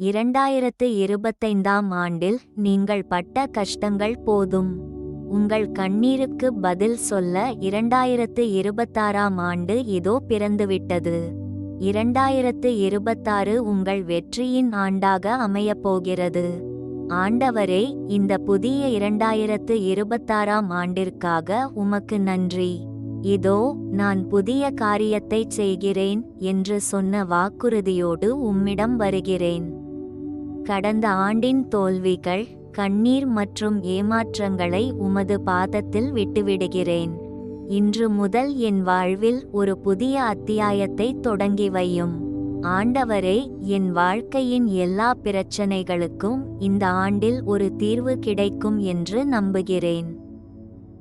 இரண்டாயிரத்து இருபத்தைந்தாம் ஆண்டில் நீங்கள் பட்ட கஷ்டங்கள் போதும். உங்கள் கண்ணீருக்கு பதில் சொல்ல இரண்டாயிரத்து இருபத்தாறாம் ஆண்டு இதோ பிறந்துவிட்டது. இரண்டாயிரத்து இருபத்தாறு உங்கள் வெற்றியின் ஆண்டாக அமையப்போகிறது. ஆண்டவரே இந்த புதிய இரண்டாயிரத்து இருபத்தாறாம் ஆண்டிற்காக உமக்கு நன்றி. இதோ நான் புதிய காரியத்தைச் செய்கிறேன் என்று சொன்ன வாக்குறுதியோடு உம்மிடம் வருகிறேன். கடந்த ஆண்டின் தோல்விகள் கண்ணீர் மற்றும் ஏமாற்றங்களை உமது பாதத்தில் விட்டுவிடுகிறேன். இன்று முதல் என் வாழ்வில் ஒரு புதிய அத்தியாயத்தை தொடங்கி வையும். ஆண்டவரே என் வாழ்க்கையின் எல்லா பிரச்சனைகளுக்கும் இந்த ஆண்டில் ஒரு தீர்வு கிடைக்கும் என்று நம்புகிறேன்.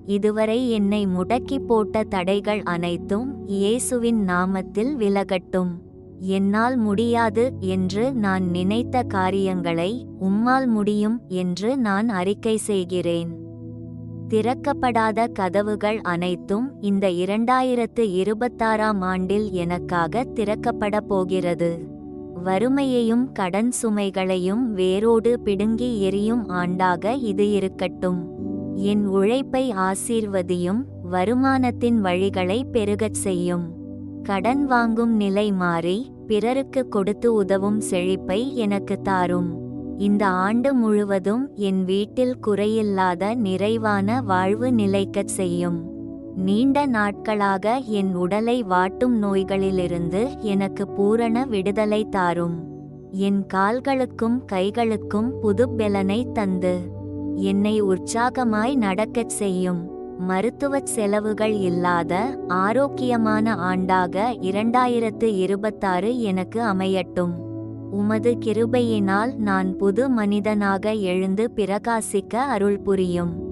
இதுவரை என்னை முடக்கி போட்ட தடைகள் அனைத்தும் இயேசுவின் நாமத்தில் விலகட்டும். என்னால் முடியாது என்று நான் நினைத்த காரியங்களை உம்மால் முடியும் என்று நான் அறிக்கை செய்கிறேன். திறக்கப்படாத கதவுகள் அனைத்தும் இந்த இரண்டாயிரத்து இருபத்தாறாம் ஆண்டில் எனக்காக திறக்கப்பட போகிறது. வறுமையையும் கடன் சுமைகளையும் வேரோடு பிடுங்கி எரியும் ஆண்டாக இது இருக்கட்டும். என் உழைப்பை ஆசீர்வதியும் வருமானத்தின் வழிகளை பெருகச் செய்யும். கடன் வாங்கும் நிலை மாறி பிறருக்கு கொடுத்து உதவும் செழிப்பை எனக்கு தாரும். இந்த ஆண்டு முழுவதும் என் வீட்டில் குறையில்லாத நிறைவான வாழ்வு நிலைக்கச் செய்யும். நீண்ட நாட்களாக என் உடலை வாட்டும் நோய்களிலிருந்து எனக்கு பூரண விடுதலை தாரும். என் கால்களுக்கும் கைகளுக்கும் புது பெலனை தந்து என்னை உற்சாகமாய் நடக்கச் செய்யும். மருத்துவச் செலவுகள் இல்லாத ஆரோக்கியமான ஆண்டாக இரண்டாயிரத்து இருபத்தாறு எனக்கு அமையட்டும். உமது கிருபையினால் நான் புது மனிதனாக எழுந்து பிரகாசிக்க அருள் புரியும்.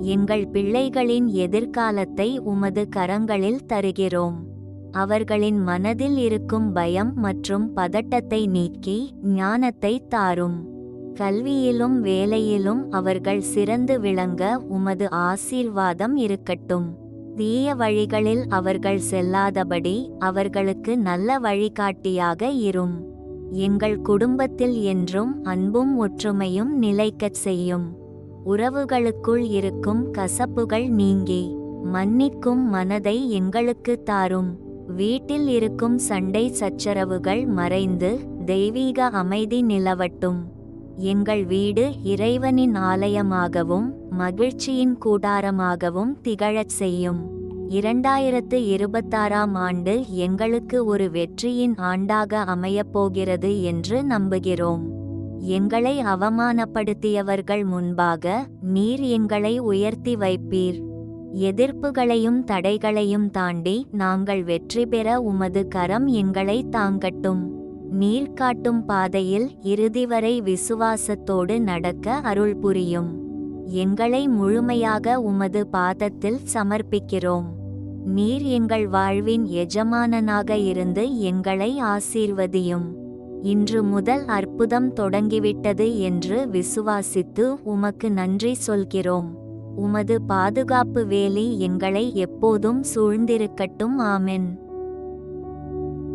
எங்கள் பிள்ளைகளின் எதிர்காலத்தை உமது கரங்களில் தருகிறோம். அவர்களின் மனதில் இருக்கும் பயம் மற்றும் பதட்டத்தை நீக்கி ஞானத்தை தாரும். கல்வியிலும் வேலையிலும் அவர்கள் சிறந்து விளங்க உமது ஆசீர்வாதம் இருக்கட்டும். தீய வழிகளில் அவர்கள் செல்லாதபடி அவர்களுக்கு நல்ல வழிகாட்டியாக இரும். எங்கள் குடும்பத்தில் என்றும் அன்பும் ஒற்றுமையும் நிலைக்கச் செய்யும். உறவுகளுக்குள் இருக்கும் கசப்புகள் நீங்கி மன்னிக்கும் மனதை எங்களுக்கு தாரும். வீட்டில் இருக்கும் சண்டை சச்சரவுகள் மறைந்து தெய்வீக அமைதி நிலவட்டும். எங்கள் வீடு இறைவனின் ஆலயமாகவும் மகிழ்ச்சியின் கூடாரமாகவும் திகழச் செய்யும். இரண்டாயிரத்து இருபத்தாறாம் ஆண்டு எங்களுக்கு ஒரு வெற்றியின் ஆண்டாக அமையப் போகிறது என்று நம்புகிறோம். எங்களை அவமானப்படுத்தியவர்கள் முன்பாக நீர் எங்களை உயர்த்தி வைப்பீர். எதிர்ப்புகளையும் தடைகளையும் தாண்டி நாங்கள் வெற்றி பெற உமது கரம் எங்களை தாங்கட்டும். நீர் காட்டும் பாதையில் இறுதி வரை விசுவாசத்தோடு நடக்க அருள் புரியும். எங்களை முழுமையாக உமது பாதத்தில் சமர்ப்பிக்கிறோம். நீர் எங்கள் வாழ்வின் எஜமானனாக இருந்து எங்களை ஆசீர்வதியும். இன்று முதல் அற்புதம் தொடங்கிவிட்டது என்று விசுவாசித்து உமக்கு நன்றி சொல்கிறோம். உமது பாதுகாப்பு வேலி எங்களை எப்போதும் சூழ்ந்திருக்கட்டும். ஆமென்.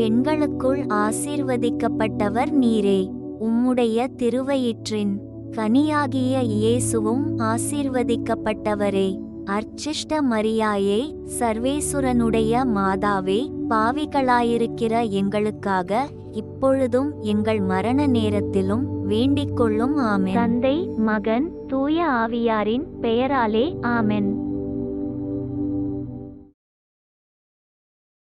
பெண்களுக்குள் ஆசீர்வதிக்கப்பட்டவர் நீரே. உம்முடைய திருவயிற்றின் கனியாகிய இயேசுவும் ஆசீர்வதிக்கப்பட்டவரே. அர்ச்சிஷ்ட மரியாயே சர்வேசுரனுடைய மாதாவே பாவிகளாயிருக்கிற எங்களுக்காக இப்பொழுதும் எங்கள் மரண நேரத்திலும் வேண்டிக் கொள்ளும் ஆமென். தந்தை மகன் தூய ஆவியாரின் பெயராலே ஆமென்.